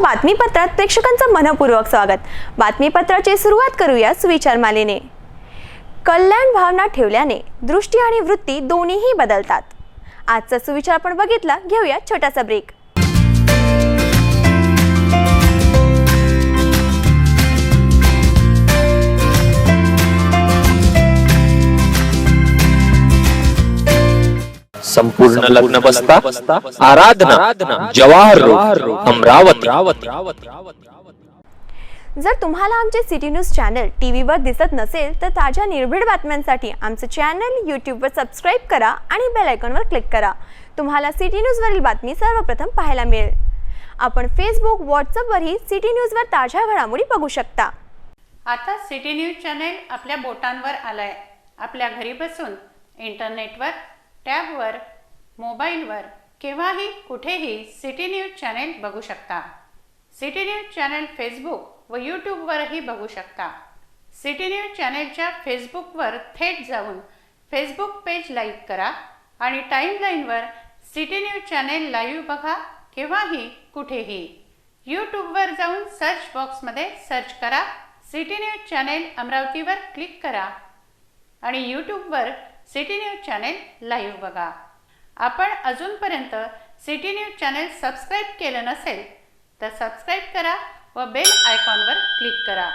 बातमीपत्रात प्रेक्षकांचं मनपूर्वक स्वागत. बातमीपत्राची सुरुवात करूया सुविचार मालेने. कल्याण भावना ठेवल्याने दृष्टी आणि वृत्ती दोन्हीही बदलतात. आजचा सुविचार आपण बघितला घेऊया छोटासा ब्रेक संपूर्ण लग्न बसता आराधना जवाहर रोड अमरावती. जर तुम्हाला आमचे सिटी न्यूज चॅनल टी व्हीवर दिसत नसेल तर ताज्या निर्भीड बातम्यांसाठी आमचं चॅनल यूट्यूबवर सबस्क्राईब करा आणि बेल आयकॉनवर क्लिक करा. तुम्हाला सिटी न्यूजवरील बातमी सर्वप्रथम पाहायला मिळेल. आपण फेसबुक व्हॉट्सअपवरही सिटी न्यूजवर ताज्या घडामोडी बघू शकता. आता सिटी न्यूज चॅनेल आपल्या बोटांवर आलाय. आपल्या घरी बसून इंटरनेटवर टॅबवर मोबाईलवर केव्हाही कुठेही सिटी न्यूज चॅनेल बघू शकता. सिटी न्यूज चॅनेल फेसबुक व यूट्यूबवरही बघू शकता. सिटी न्यूज चॅनेलच्या फेसबुकवर थेट जाऊन फेसबुक पेज लाईक करा आणि टाईमलाईनवर सिटी न्यूज चॅनेल लाईव्ह बघा केव्हाही कुठेही. यूट्यूबवर जाऊन सर्च बॉक्समध्ये सर्च करा सिटी न्यूज चॅनेल अमरावतीवर क्लिक करा आणि यूट्यूबवर सिटी न्यूज चॅनेल लाईव्ह बघा. आपण अजूनपर्यंत सिटी न्यूज चॅनेल सबस्क्राईब केलं नसेल तर सबस्क्राईब करा व बेल आयकॉनवर क्लिक करा.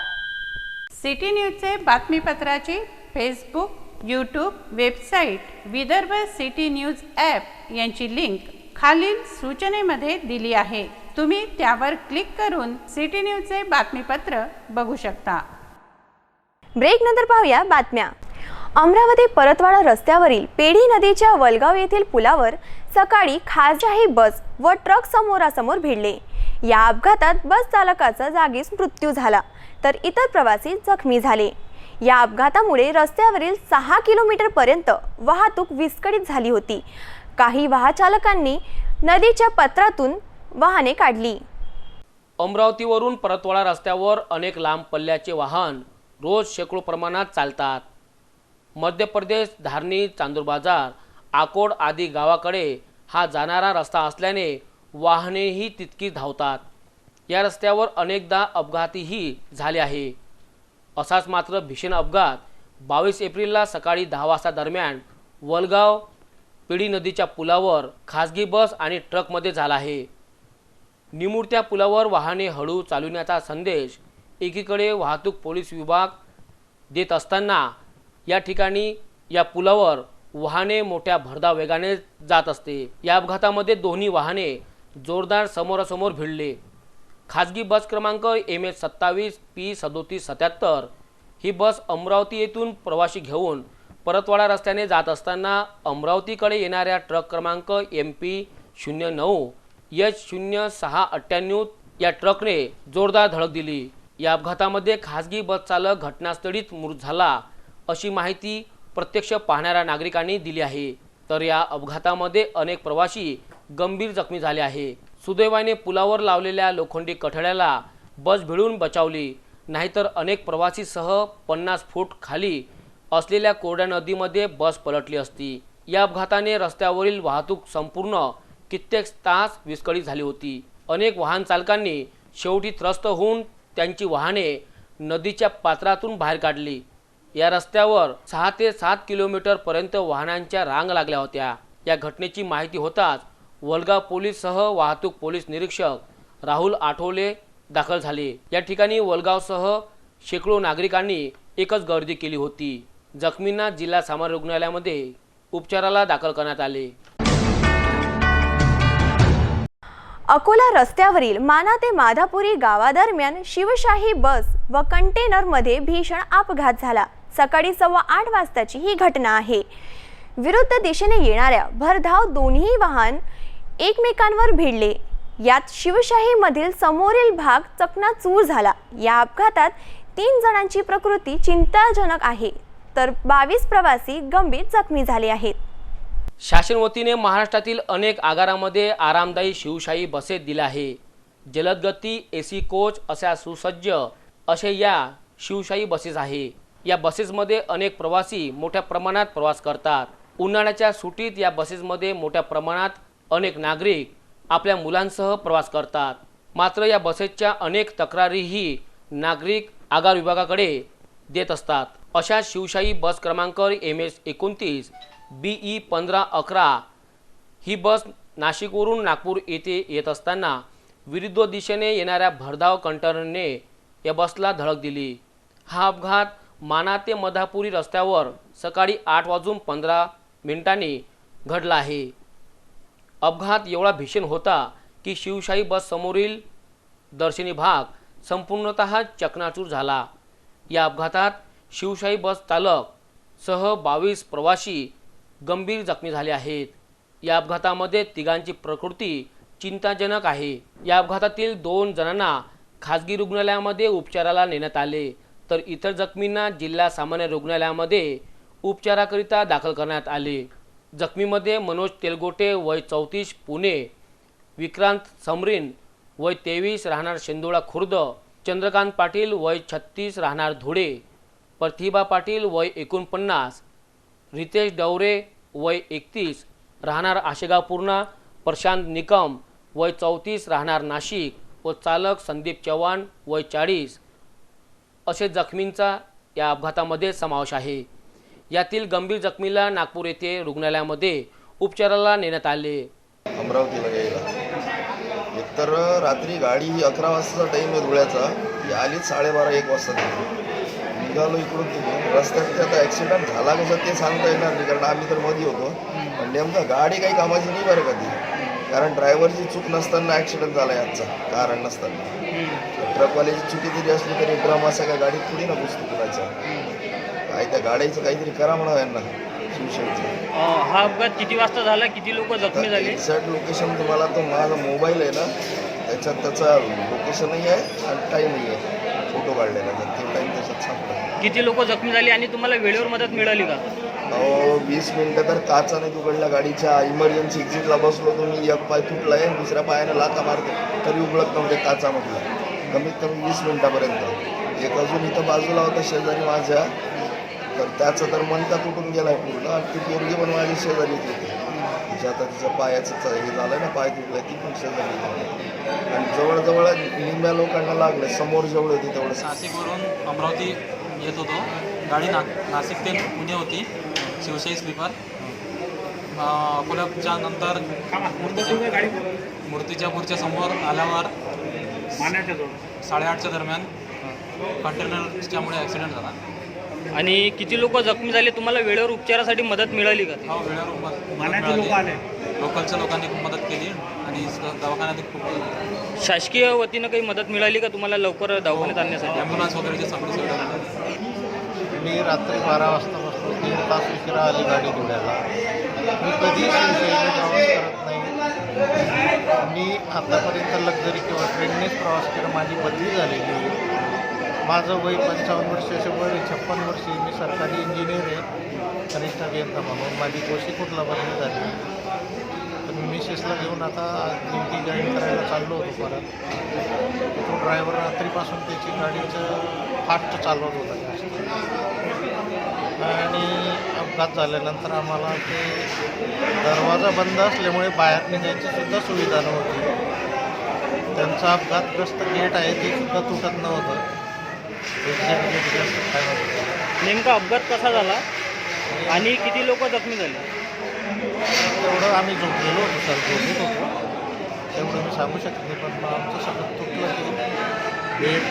सिटी न्यूजचे बातमीपत्राची Facebook YouTube website Vidarbha city news app यांची लिंक खालील सूचनेमध्ये दिली आहे. तुम्ही त्यावर क्लिक करून सिटी न्यूजचे बातमीपत्र बघू शकता. ब्रेक नंतर पाहूया बातम्या. अमरावती परतवाडा रस्त्यावरील पेढी नदीच्या वलगाव येथील पुलावर सकाळी खासगी बस व ट्रक समोरासमोर भिडले. या अपघातात बस चालकाचा जागीच मृत्यू झाला तर इतर प्रवासी जखमी झाले. या अपघातामुळे रस्त्यावरील सहा किलोमीटर पर्यंत वाहतूक विस्कळीत झाली होती. काही वाहचालकांनी नदीच्या पत्रातून वाहने काढली. अमरावतीवरून परतवाडा रस्त्यावर अनेक लांब पल्ल्याचे वाहन रोज शेकडो प्रमाणात चालतात. मध्य प्रदेश धारणी चांदूर बाजार आकोड आदी गावाकडे हा जाणारा रस्ता असल्याने वाहनेही तितकी धावतात. या रस्त्यावर अनेकदा अपघातही झाले आहे. असाच मात्र भीषण अपघात बावीस एप्रिलला सकाळी दहा वाजता दरम्यान वलगाव पिढी नदीच्या पुलावर खासगी बस आणि ट्रकमध्ये झाला आहे. निमुळत्या पुलावर वाहने हळू चालविण्याचा संदेश एकीकडे वाहतूक पोलीस विभाग देत असताना या ठिकाणी या पुलावर वाहने मोठ्या भरधाव वेगाने जात असते. या अपघातामध्ये दोन्ही वाहने जोरदार समोरासमोर भिडले. खाजगी बस क्रमांक एम एच सत्तावीस पी सदोतीस सत्याहत्तर ही बस अमरावती येथून प्रवासी घेऊन परतवाडा रस्त्याने जात असताना अमरावतीकडे येणाऱ्या ट्रक क्रमांक एम पी शून्य नऊ एच शून्य सहा अठ्ठ्याण्णव या ट्रकने जोरदार धडक दिली. या अपघातामध्ये खाजगी बस चालक घटनास्थळीच मृत झाला. अशी माहिती प्रत्यक्ष पाहणाऱ्या नागरिकांनी दिली आहे. तर या अपघातामध्ये अनेक प्रवासी गंभीर जखमी झाले आहे. सुदैवाने पुलावर लावलेल्या लोखंडी कठड्याला बस भिडून बचावली नाहीतर अनेक प्रवासीसह पन्नास फूट खाली असलेल्या कोरड्या नदीमध्ये बस पलटली असती. या अपघाताने रस्त्यावरील वाहतूक संपूर्ण कित्येक तास विस्कळीत झाली होती. अनेक वाहन चालकांनी शेवटी त्रस्त होऊन त्यांची वाहने नदीच्या पात्रातून बाहेर काढली. या रस्त्यावर सहा ते सात किलोमीटर पर्यंत वाहनांच्या रांग लागल्या होत्या. या घटनेची माहिती होताच वलगाव पोलीससह वाहतूक पोलीस निरीक्षक राहुल आठवले दाखल झाले. या ठिकाणी वलगावसह शेकडो नागरिकांनी एकच गर्दी केली होती. जखमींना जिल्हा सामान्य रुग्णालयामध्ये उपचाराला दाखल करण्यात आले. अकोला रस्त्यावरील माना ते माधापुरी गावादरम्यान शिवशाही बस व कंटेनरमध्ये भीषण अपघात झाला. सकाळी सव्वा आठ वाजताची ही घटना आहे. विरुद्ध दिशेने येणाऱ्या भरधाव दोन्ही वाहन एकमेकांवर भिडले. यात शिवशाहीमधील समोरील भाग चकनाचूर झाला. या अपघातात तीन जणांची प्रकृती चिंताजनक आहे. तर बावीस प्रवासी गंभीर जखमी झाले आहेत. शासन वतीने महाराष्ट्रातील अनेक आगारामध्ये आरामदायी शिवशाही बसेस दिल्या आहे. जलदगती ए सी कोच अशा सुसज्ज असे या शिवशाही बसेस आहे. या बसेसमध्ये अनेक प्रवासी मोठ्या प्रमाणात प्रवास करतात. उन्हाळ्याच्या सुटीत या बसेसमध्ये मोठ्या प्रमाणात अनेक नागरिक आपल्या मुलांसह प्रवास करतात. मात्र या बसेसच्या अनेक तक्रारीही नागरिक आगार विभागाकडे देत असतात. अशा शिवशाही बस क्रमांक एम एस एकोणतीस बी ई पंधरा अकरा ही बस नाशिकवरून नागपूर येथे येत असताना विरुद्ध दिशेने येणाऱ्या भरधाव कंटरने या बसला धडक दिली. हा अपघात माना ते मधापुरी रस्त्यावर सकाळी आठ वाजून पंधरा मिनिटांनी घडला आहे. अपघात एवढा भीषण होता की शिवशाही बससमोरील दर्शनी भाग संपूर्णत चकनाचूर झाला. या अपघातात शिवशाही बस चालक सह बावीस प्रवासी गंभीर जखमी झाले आहेत. या अपघातामध्ये तिघांची प्रकृती चिंताजनक आहे. या अपघातातील दोन जणांना खाजगी रुग्णालयामध्ये उपचाराला नेण्यात आले. तर इतर जखमींना जिल्हा सामान्य रुग्णालयामध्ये उपचाराकरिता दाखल करण्यात आले. जखमीमध्ये मनोज तेलगोटे वय चौतीस पुणे विक्रांत समरीन वय तेवीस राहणार शेंदोळा खुर्द चंद्रकांत पाटील वय छत्तीस राहणार धुळे प्रतिभा पाटील वय एकोणपन्नास रितेश डवरे वय एकतीस राहणार आशेगाव पूर्णा प्रशांत निकम वय चौतीस राहणार नाशिक व चालक संदीप चव्हाण वय चाळीस असे जखमींचा या अपघातामध्ये समावेश आहे. यातील गंभीर जखमीला नागपूर येथे रुग्णालयामध्ये उपचाराला नेण्यात आले. अमरावतीला यायला. एकतर रात्री गाडी ही अकरा वाजताचा टाईम आहे धुळ्याचा. ती आलीच साडेबारा एक वाजता निघालो इकडून तिकडून रस्त्यात ते आता ॲक्सिडेंट झाला कसं ते सांगता येणार नाही कारण आम्ही तर मध्ये होतो. पण नेमकं गाडी काही कामाची नाही बरं का ती. कारण ड्रायव्हरची चूक नसताना ॲक्सिडेंट झाला आहे आजचा. कारण नसताना. ट्रकवाल्याची चुकी जरी असली तरी ड्रम असा काय गाडीत थोडी ना घुसतो कुणाच्या काय त्या गाड्याचं काहीतरी करा म्हणा यांना. शिवसेनेचं. हा अपघात किती वाजता झाला? किती लोक जखमी झाले? एक्झॅक्ट लोकेशन तुम्हाला तो माझा मोबाईल आहे ना त्याच्यात त्याचा लोकेशनही आहे आणि टाईमही आहे. फोटो काढलेला तर ते टाईम किती लोक जखमी झाली आणि तुम्हाला वेळेवर मदत मिळाली का? अहो वीस मिनटं तर काचाने तुकडल्या गाडीच्या इमर्जन्सी एक्झिटला बसलो तो मी एक पाय तुटला आहे दुसऱ्या पायाने लाथा मारते. तरी उघडत नव्हते काचामधलं. कमीत कमी वीस मिनटापर्यंत. एक अजून इथं बाजूला होता शेजारी माझ्या. तर त्याचं तर मनका तुटून गेला आहे पूर्ण. आणि ती पोरगी पण माझी शेजारीच होती. तिच्या आता तिच्या पायाचं हे झालं ना पाय तुटलाय ती पण शेजारी. आणि जवळजवळ निम्म्या लोकांना लागले. समोर जेवढे होते तेवढं. नाशिकवरून अमरावती येत होतो. गाडी ना नाशिक ते पुणे होती. शिवशाही स्लीपर. अकोल्याच्या नंतर मूर्तीच्या मूर्तिजापूरच्या समोर आल्यावर साडेआठच्या दरम्यान कंटेनरच्यामुळे ॲक्सिडेंट झाला. आणि किती लोक जखमी झाले? तुम्हाला वेळेवर उपचारासाठी मदत मिळाली का हा वेळेवर मदत मिळाली. लोकलच्या लोकांनी खूप मदत केली आणि दवाखान्यात खूप शासकीय वतीनं काही मदत मिळाली का तुम्हाला लवकर दवाखान्यात आणण्यासाठी? ॲम्ब्युलन्स वगैरेची सगळी सुविधा मिळाली. मी रात्री बारा वाजता दीड तास उशिरा आली गाडी धुळ्याला मी कधी शिवसेनेने प्रवास करत नाही. मी आतापर्यंत लक्झरी किंवा ट्रेननेच प्रवास केला. माझी बदली झालेली आहे. माझं वय पंचावन्न वर्षाचे वय छप्पन वर्षी मी सरकारी इंजिनियर आहे. कनिष्ठ अभियंता म्हणून. माझी कोशीकोटला बदली झाली तर मी मिसेसला घेऊन आता ड्युटी जॉईन करायला चाललो होतो परत. तो ड्रायव्हर रात्रीपासून त्याची गाडीचं फास्ट चालवत होता. जास्त आणि अपघात झाल्यानंतर आम्हाला ते दरवाजा बंद असल्यामुळे बाहेर निघायची सुद्धा सुविधा नव्हती. त्यांचा अपघातग्रस्त गेट आहे ते सुद्धा तुटत नव्हतं. एक्झॅक्ट गेट जास्त नेमका अपघात कसा झाला? आणि किती लोक जखमी झाले? तेवढं आम्ही झोपलेलो होतो सर झोपेत होतो. तेवढं मी सांगू शकत नाही पण मग आमचं सगळं तुटलं की बेड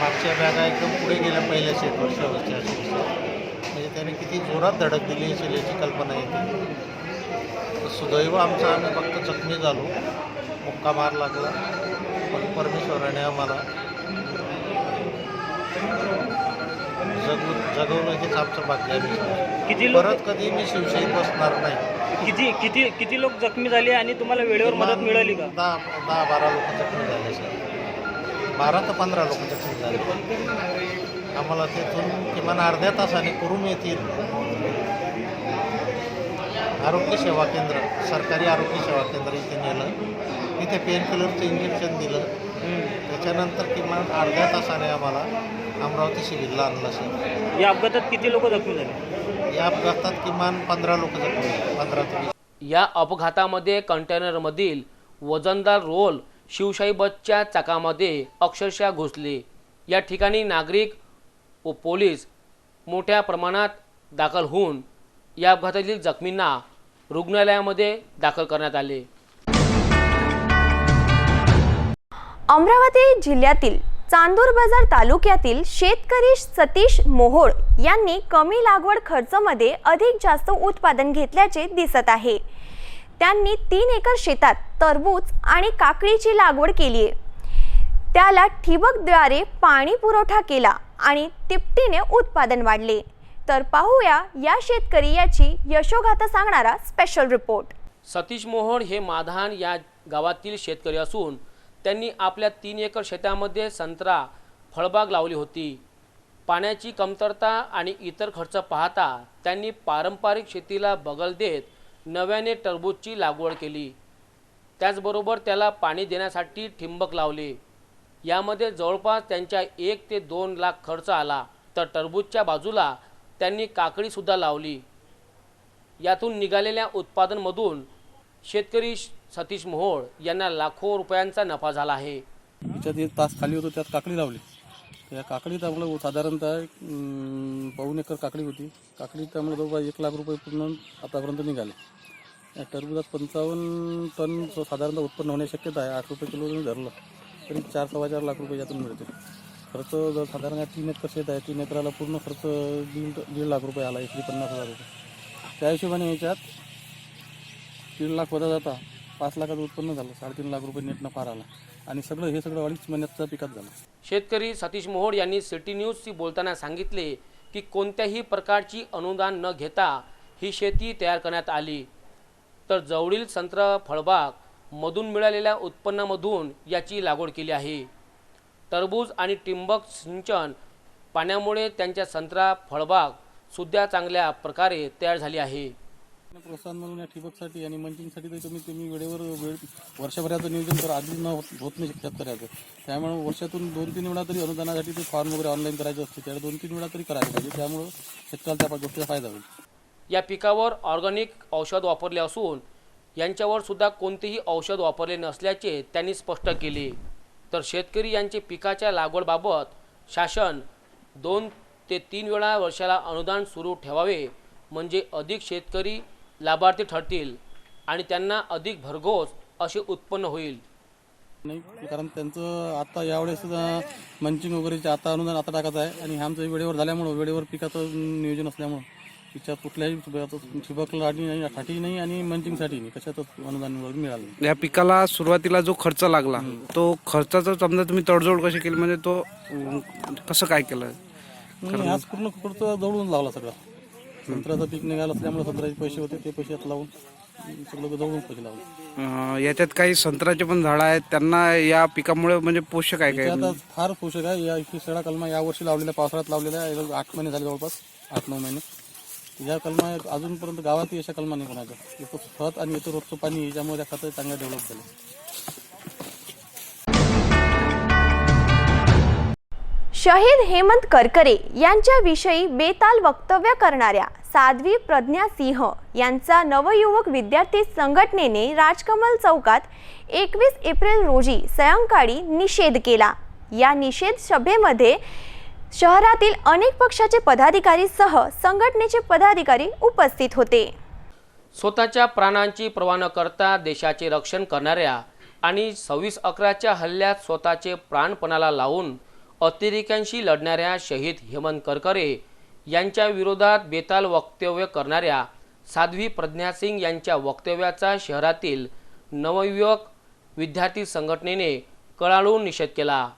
मागच्या बॅगा एकदम पुढे गेल्या पहिल्या सीटवर शेवटच्या त्याने किती जोरात धडक दिली असेल याची कल्पना येते. सुदैव आमचं आम्ही फक्त जखमी झालो. मुक्का मार लागला. पण परमेश्वराने आम्हाला जगू जगवलं हेच आमचं भाग्य. किती लोक परत कधी मी शिवशाहीत बसणार नाही. किती किती किती लोक जखमी झाले आणि तुम्हाला वेळेवर मदत मिळाली का? दहा दहा बारा लोक जखमी झाले सर. बारा ते पंधरा लोक जखमी झाले. आम्हाला तिथून किमान अर्ध्या तासाने करून येतील. आरोग्य सेवा केंद्र सरकारी आरोग्य सेवा केंद्र इथे नेलं. तिथे पेनकिलरचं इंजेक्शन दिलं. त्याच्यानंतर किमान अर्ध्या तासाने आम्हाला अमरावती सिव्हिलला आणलं सर या अपघातात किती लोक जखमी झाले? या अपघातात किमान पंधरा लोक जखमी झाले. पंधरा ते या अपघातामध्ये कंटेनरमधील वजनदार रोल शिवशाही बसच्या चाकामध्ये अक्षरशः घुसले. या ठिकाणी नागरिक व पोलीस मोठ्या प्रमाणात दाखल होऊन या अपघातातील जखमींना रुग्णालयामध्ये दाखल करण्यात आले. अमरावती जिल्ह्यातील चांदूर बाजार तालुक्यातील शेतकरी सतीश मोहोळ यांनी कमी लागवड खर्चमध्ये अधिक जास्त उत्पादन घेतल्याचे दिसत आहे. त्यांनी तीन एकर शेतात टरबूज आणि काकडीची लागवड केली आहे. त्याला ठिबकद्वारे पाणी पुरवठा केला आणि तिपटीने उत्पादन वाढले. तर पाहूया या शेतकरी याची यशोगाथा सांगणारा स्पेशल रिपोर्ट सतीश मोहन हे माधान या गावातील शेतकरी असून त्यांनी आपल्या तीन एकर शेतामध्ये संत्रा फळबाग लावली होती. पाण्याची कमतरता आणि इतर खर्च पाहता त्यांनी पारंपरिक शेतीला बगल देत नव्याने टरबूजची लागवड केली. त्याचबरोबर त्याला पाणी देण्यासाठी ठिंबक लावले. यामध्ये जवळपास त्यांच्या एक ते दोन लाख खर्च आला. तर टरबूजच्या बाजूला त्यांनी काकडीसुद्धा लावली. यातून निघालेल्या उत्पादनमधून शेतकरी सतीश मोहोळ यांना लाखो रुपयांचा नफा झाला आहे. त्याच्यात एक तास खाली होतो त्यात काकडी लावली. त्या काकडीत आपलं साधारणतः पाऊन पाऊण एकर काकडी होती. काकडीत त्यामुळे जवळपास एक लाख रुपये पूर्ण आतापर्यंत निघाले. या टरबुजात पंचावन्न टन साधारणतः उत्पन्न होण्याची शक्यता आहे. आठ रुपये किलो धरलं. तरी चार सव्वा चार लाख रुपये यातून मिळते खर्च जर साधारण तीन एकर शेत आहे तीन एकराला पूर्ण खर्च दीड दीड लाख रुपये आला एकरी पन्नास हजार रुपये. त्या हिशोबाने याच्यात दीड लाख वजा जाता पाच लाखाचं उत्पन्न झालं साडेतीन लाख रुपये नेट नफार आला. आणि सगळं हे सगळं अडीच महिन्याच्या पिकात झालं. शेतकरी सतीश मोहोड यांनी सिटी न्यूजशी बोलताना सांगितले की कोणत्याही प्रकारची अनुदान न घेता ही शेती तयार करण्यात आली. तर जवळील संत्रा फळबाग मधून मिळालेल्या उत्पन्नामधून याची लागवड केली आहे. टरबूज आणि टिंबक सिंचन पाण्यामुळे त्यांच्या संत्रा फळबाग सुद्धा चांगल्या प्रकारे तयार झाली आहे. प्रोत्साहन म्हणून या ठिबकसाठी आणि मंचिंगसाठी तर कमीत कमी वेळेवर वेळ वर्षभराचं नियोजन तर आधी न होत होत नाही शेतकऱ्याचं त्यामुळे वर्षातून दोन तीन वेळा तरी अनुदानासाठी ते फॉर्म वगैरे ऑनलाईन करायचं असते. त्याला दोन तीन वेळा तरी करायला पाहिजे. त्यामुळं शेतकऱ्याला त्या गोष्टीचा फायदा होईल. या पिकावर ऑर्गॅनिक औषध वापरले असून यांच्यावर सुद्धा कोणतेही औषध वापरले नसल्याचे त्यांनी स्पष्ट केले. तर शेतकरी यांचे पिकाच्या लागवडबाबत शासन दोन ते तीन वेळा वर्षाला अनुदान सुरू ठेवावे म्हणजे अधिक शेतकरी लाभार्थी ठरतील आणि त्यांना अधिक भरघोस असे उत्पन्न होईल. नाही कारण त्यांचं आता यावेळेस मंचिंग वगैरेचे आता अनुदान आता टाकायचं आहे आणि आमचं वेळेवर झाल्यामुळं वेळेवर पिकाचं नियोजन असल्यामुळं. तिच्या कुठल्याही ठिबकला नाही साठी नाही आणि मंचिंगसाठी नाही. कशातच अनुदान वगैरे मिळालं नाही. या पिकाला सुरुवातीला जो खर्च लागला तो खर्चाचा समजा तुम्ही तडजोड कशी केली म्हणजे तो अं, कसं काय केलं? आज पूर्ण खर्च जवळून लावला सगळा. संत्र्याचं पीक निघालं असल्यामुळे संत्र्याचे पैसे होते ते पैसे लावून सगळं जवळून पैसे लावले अं, याच्यात काही संत्र्याचे पण झाडं आहेत त्यांना या पिकामुळे म्हणजे पोषक आहे ते काय? आता फार पोषक आहे या इथे सगळा कलमा या वर्षी लावलेल्या पावसाळ्यात लावलेल्या आहे. याला आठ महिने झाले जवळपास आठ नऊ महिने. या कलमा अजूनपर्यंत गावातही अशा कलमा नाही कोणाच्या इथं खत आणि इथं रोजचं पाणी याच्यामुळे त्या खतं चांगलं डेव्हलप झालं. शहीद हेमंत करकरे यांच्याविषयी बेताल वक्तव्य करणाऱ्या साध्वी प्रज्ञा सिंह यांचा नवयुवक विद्यार्थी संघटनेने राजकमल चौकात एकवीस एप्रिल रोजी सायंकाळी निषेध केला. या निषेध सभेमध्ये शहरातील अनेक पक्षाचे पदाधिकारी सह संघटनेचे पदाधिकारी उपस्थित होते. स्वतःच्या प्राणांची पर्वा न करता देशाचे रक्षण करणाऱ्या आणि सव्वीस अकराच्या हल्ल्यात स्वतःचे प्राणपणाला लावून अतिरेक्यांशी लढणाऱ्या शहीद हेमंत करकरे यांच्या विरोधात बेताल वक्तव्य करणाऱ्या साध्वी प्रज्ञा सिंग यांच्या वक्तव्याचा शहरातील नवयुवक विद्यार्थी संघटनेने कळाळून निषेध केला.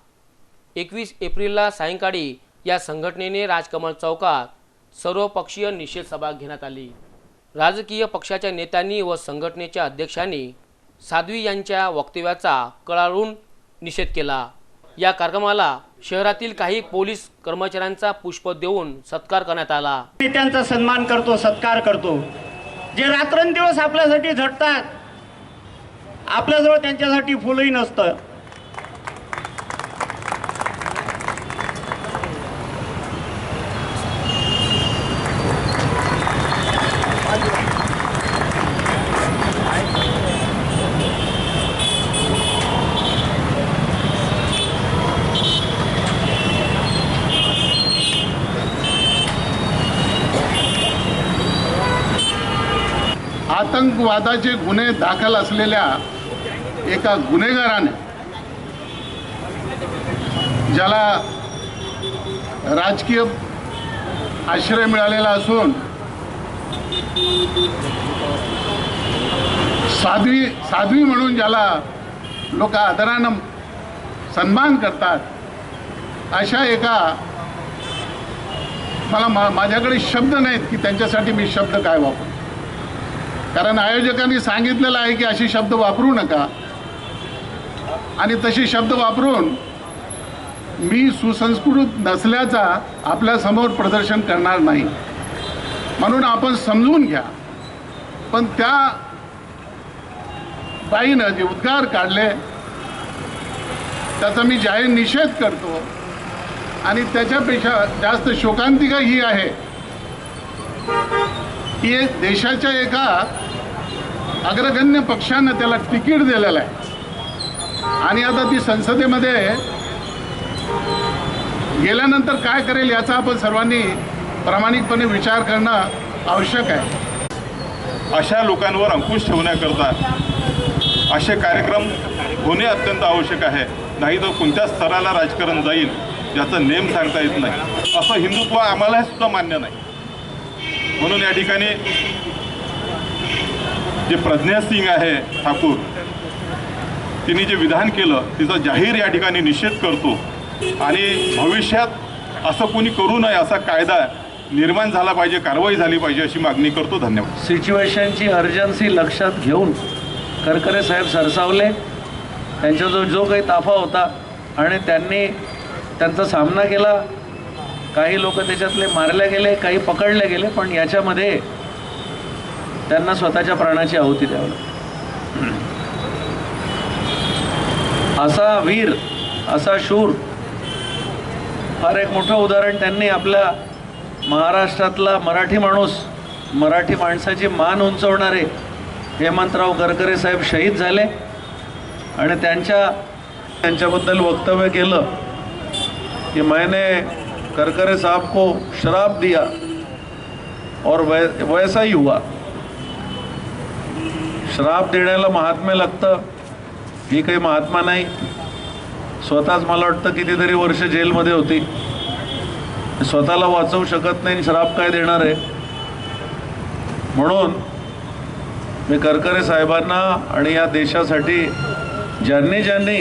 एकवीस एप्रिलला सायंकाळी या संघटनेने राजकमल चौकात सर्वपक्षीय निषेध सभा घेण्यात आली. राजकीय पक्षाच्या नेत्यांनी व संघटनेच्या अध्यक्षांनी साध्वी यांच्या वक्तव्याचा कळाळून निषेध केला. या कार्यक्रमाला शहरातील काही पोलीस कर्मचाऱ्यांचा पुष्प देऊन सत्कार करण्यात आला. नेत्यांचा त्यांचा सन्मान करतो सत्कार करतो. जे रात्रंदिवस आपल्यासाठी झटतात आपल्याजवळ त्यांच्यासाठी फुलंही नसतं. अपराधाचे गुन्हे दाखल असलेल्या एका गुन्हेगाराने ज्याला राजकीय आश्रय मिळालेला असून साध्वी साध्वी म्हणून ज्याला लोक आदरानं सन्मान करतात अशा एका मला मा माझ्याकडे शब्द नाहीत की त्यांच्यासाठी मी शब्द काय वापरतो कारण आयोजकांनी सांगितलेलं आहे की असे शब्द वापरू नका. आणि तसे शब्द वापरून मी सुसंस्कृत नसल्याचा आपल्यासमोर प्रदर्शन करणार नाही. म्हणून आपण समजून घ्या. पण त्या बाईनं जे उद्गार काढले त्याचा मी जाहीर निषेध करतो. आणि त्याच्यापेक्षा जास्त शोकांतिका ही आहे. की देशाच्या एका अग्रगण्य पक्षानं त्याला तिकीट दिलेलं आहे. आणि आता ती संसदेमध्ये गेल्यानंतर काय करेल याचा आपण सर्वांनी प्रामाणिकपणे विचार करणं आवश्यक आहे. अशा लोकांवर अंकुश ठेवण्याकरता असे कार्यक्रम होणे अत्यंत आवश्यक आहे. नाही तर कोणत्या स्तराला राजकारण जाईल याचा नेम सांगता येत नाही. असं हिंदुत्व आम्हाला सुद्धा मान्य नाही. म्हणून या ठिकाणी जे प्रज्ञा सिंग आहे ठाकूर तिने जे विधान केलं तिचा जाहीर या ठिकाणी निषेध करतो. आणि भविष्यात असं कोणी करू नये असा कायदा निर्माण झाला पाहिजे कारवाई झाली पाहिजे अशी मागणी करतो. धन्यवाद. सिच्युएशनची अर्जन्सी लक्षात घेऊन करकरे साहेब सरसावले. त्यांच्या जो जो काही ताफा होता आणि त्यांनी त्यांचा सामना केला. काही लोक त्याच्यातले मारले गेले काही पकडले गेले पण याच्यामध्ये त्यांना स्वतःच्या प्राणाची आहुती द्यावी. असा वीर असा शूर फार एक मोठं उदाहरण त्यांनी आपल्या महाराष्ट्रातला मराठी माणूस मराठी माणसाची मान उंचवणारे हेमंतराव गरकरे साहेब शहीद झाले आणि त्यांच्या त्यांच्याबद्दल वक्तव्य केलं की मैंने करकरे साहब को शराब दिया और वै वैसा ही हुआ. श्राप देण्याला महात्म्य लागतं. ही काही महात्मा नाही. स्वतःच मला वाटतं कितीतरी वर्ष जेलमध्ये होती. स्वतःला वाचवू शकत नाही आणि काय देणार आहे? म्हणून मी करकरे साहेबांना आणि या देशासाठी ज्यांनी ज्यांनी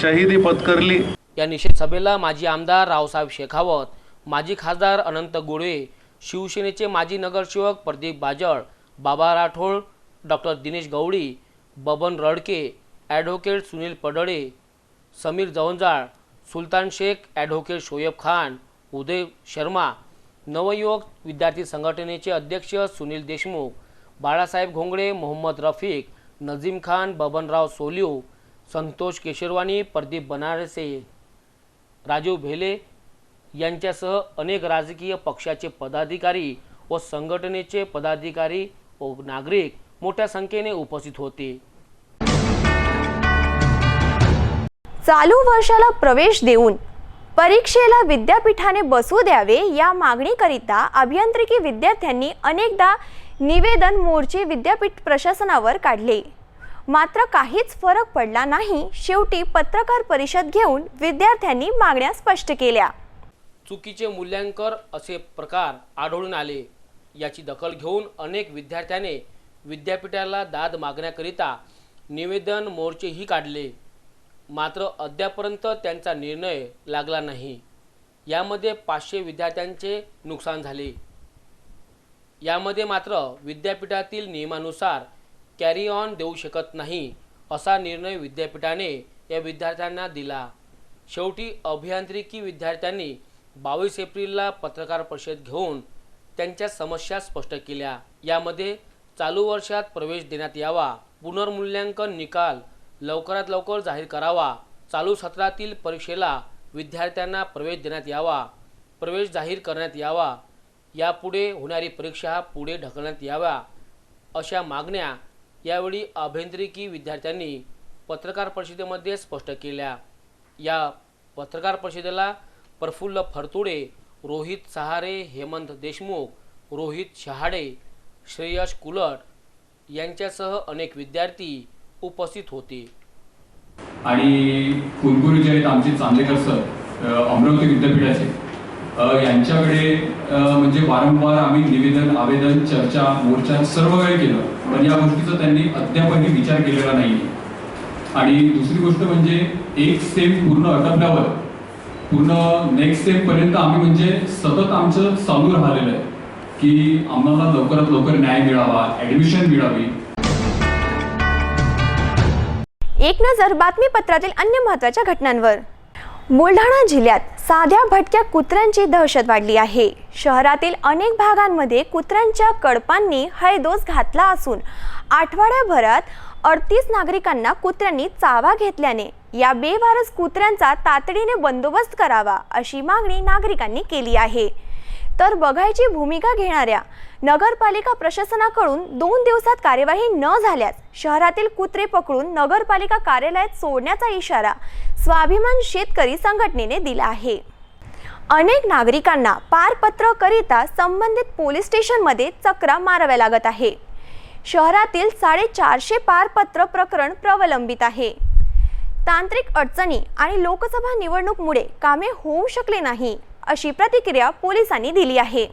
शहीदी पत्करली. या निषेध सभेला माजी आमदार रावसाहेब शेखावत माजी खासदार अनंत गोळे शिवसेनेचे माजी नगरसेवक Pradeep Bajal Baba Rathod doctor Dinesh Gawali Baban Radke advocate Sunil Padale Samir Jawanjal Sultan Shaikh advocate Shoaib Khan Uday Sharma नवयुवक विद्यार्थी संघटनेचे अध्यक्ष सुनील देशमुख बाळासाहेब घोंगडे मोहम्मद रफीक नजीम खान बबनराव सोलिव संतोष केशरवाणी प्रदीप बनारसे राजीव भेले यांच्यासह अनेक राजकीय पक्षाचे पदाधिकारी व संघटनेचे पदाधिकारी व नागरिक मोठ्या संख्येने उपस्थित होते. चालू वर्षाला प्रवेश देऊन परीक्षेला विद्यापीठाने बसू द्यावे या मागणीकरिता अभियांत्रिकी विद्यार्थ्यांनी अनेकदा निवेदन मोर्चे विद्यापीठ प्रशासनावर काढले. मात्र काहीच फरक पडला नाही. शेवटी पत्रकार परिषद घेऊन विद्यार्थ्यांनी मागण्या स्पष्ट केल्या. चुकीचे मूल्यांकन असे प्रकार आढळून आले. याची दखल घेऊन अनेक विद्यार्थ्याने विद्यापीठाला दाद मागण्याकरिता निवेदन मोर्चेही काढले. मात्र अद्यापर्यंत त्यांचा निर्णय लागला नाही. यामध्ये पाचशे विद्यार्थ्यांचे नुकसान झाले. यामध्ये मात्र विद्यापीठातील नियमानुसार कॅरी ऑन देऊ शकत नाही असा निर्णय विद्यापीठाने या विद्यार्थ्यांना दिला. शेवटी अभियांत्रिकी विद्यार्थ्यांनी बावीस एप्रिलला पत्रकार परिषद घेऊन त्यांच्या समस्या स्पष्ट केल्या. यामध्ये चालू वर्षात प्रवेश देण्यात यावा. पुनर्मूल्यांकन निकाल लवकरात लवकर जाहीर करावा. चालू सत्रातील परीक्षेला विद्यार्थ्यांना प्रवेश देण्यात यावा. प्रवेश जाहीर करण्यात यावा. यापुढे होणारी परीक्षा पुढे ढकलण्यात याव्या. अशा मागण्या यावेळी अभियांत्रिकी विद्यार्थ्यांनी पत्रकार परिषदेमध्ये स्पष्ट केल्या. या पत्रकार परिषदेला प्रफुल्ल फरतुडे रोहित सहारे हेमंत देशमुख रोहित शहाडे श्रेयश कुलट यांच्यासह अनेक विद्यार्थी उपस्थित होते. आणि कुलगुरू जे आहेत आमचे चांदेकर सर अमरावती विद्यापीठाचे यांच्याकडे म्हणजे वारंवार आम्ही निवेदन आवेदन चर्चा मोर्चा सर्व वेळ केलं. पण या गोष्टीचा त्यांनी अद्यापही विचार केलेला नाही आणि दुसरी गोष्ट म्हणजे एक सेम पूर्ण अटकल्यावर पूर्ण नेक्स्ट सेम पर्यंत आम्ही म्हणजे सतत आमचं चालू राहिलेलं आहे. की आम्हाला लवकरात लवकर न्याय मिळावा ऍडमिशन मिळावी. एक नजर बातमीपत्रातील अन्य महत्त्वाच्या घटनांवर. बुलढाणा जिल्ह्यात साध्या भटक्या कुत्र्यांची दहशत वाढली आहे. शहरातील अनेक भागांमध्ये कुत्र्यांच्या कडपांनी हैदोस घातला असून आठवड्याभरात अडतीस नागरिकांना कुत्र्यांनी चावा घेतल्याने या बेवारस कुत्र्यांचा तातडीने बंदोबस्त करावा अशी मागणी नागरिकांनी केली आहे. तर बघायची भूमिका घेणाऱ्या नगरपालिका प्रशासनाकडून दोन दिवसात कार्यवाही न झाल्यास शहरातील कुत्रे पकडून नगरपालिका कार्यालयात सोडण्याचा इशारा स्वाभिमान शेतकरी संघटनेने दिला आहे. अनेक नागरिकांना पारपत्र करिता संबंधित पोलीस स्टेशनमध्ये चक्रा माराव्या लागत आहे. शहरातील साडेचारशे पारपत्र प्रकरण प्रवलंबित आहे. तांत्रिक अडचणी आणि लोकसभा निवडणूकमुळे कामे होऊ शकले नाही. अशी प्रतिक्रिया पोलिसांनी दिली आहे.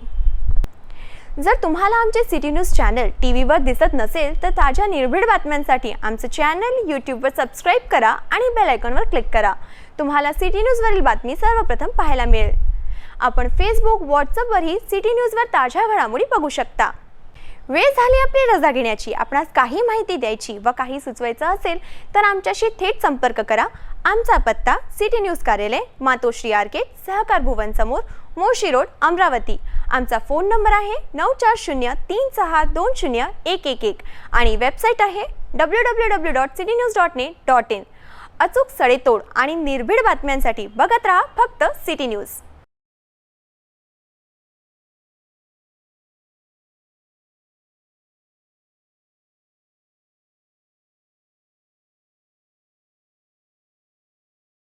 जर तुम्हाला आमचे सिटी न्यूज चॅनल टी व्हीवर दिसत नसेल तर ताज्या निर्भीड बातम्यांसाठी आमचं चॅनल यूट्यूबवर सबस्क्राईब करा आणि बेल आयकॉनवर क्लिक करा. तुम्हाला सिटी न्यूजवरील बातमी सर्वप्रथम पाहायला मिळेल. आपण फेसबुक व्हॉट्सअपवरही सिटी न्यूजवर ताज्या घडामोडी बघू शकता. वेळ झाली आपली रजा घेण्याची. आपणास काही माहिती द्यायची व काही सुचवायचं असेल तर आमच्याशी थेट संपर्क करा. आमचा पत्ता सिटी न्यूज कार्यालय मातोश्री आर्केट सहकार भुवन समोर मोशी रोड अमरावती. आमचा फोन नंबर आहे नऊ चार शून्य तीन सहा दोन शून्य एक एक एक आणि वेबसाईट आहे W W W dot city news dot net dot in अचूक सडेतोड आणि निर्भीड बातम्यांसाठी बघत राहा फक्त सिटी न्यूज.